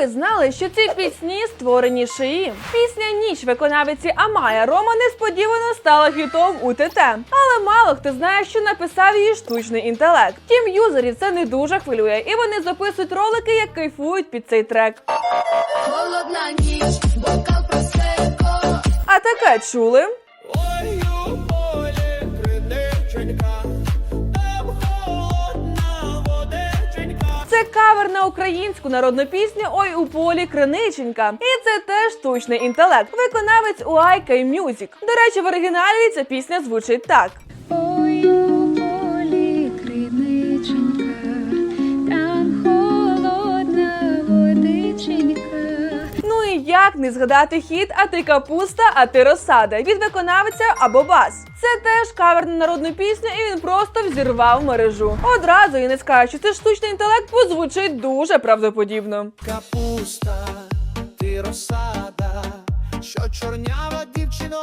ви знали, що ці пісні створені шиї? Пісня Ніч виконавиці Амая Рома несподівано стала хітом у ТТ. Але мало хто знає, що написав її штучний інтелект. Тім юзерів це не дуже хвилює, і вони записують ролики, як кайфують під цей трек. Холодна ніч, бокал. А таке чули? Кавер на українську народну пісню Ой у полі криниченька. І це теж штучний інтелект. Виконавець UIK Мюзік. До речі, в оригіналі ця пісня звучить так. Ну і як не згадати хіт, а ти капуста, а ти розсада від виконавця або бас. Це теж кавер на народну пісню, і він просто взірвав мережу. Одразу і не скажу, це штучний інтелект, позвучить дуже правдоподібно. Капуста, ти розсада, що чорнява дівчино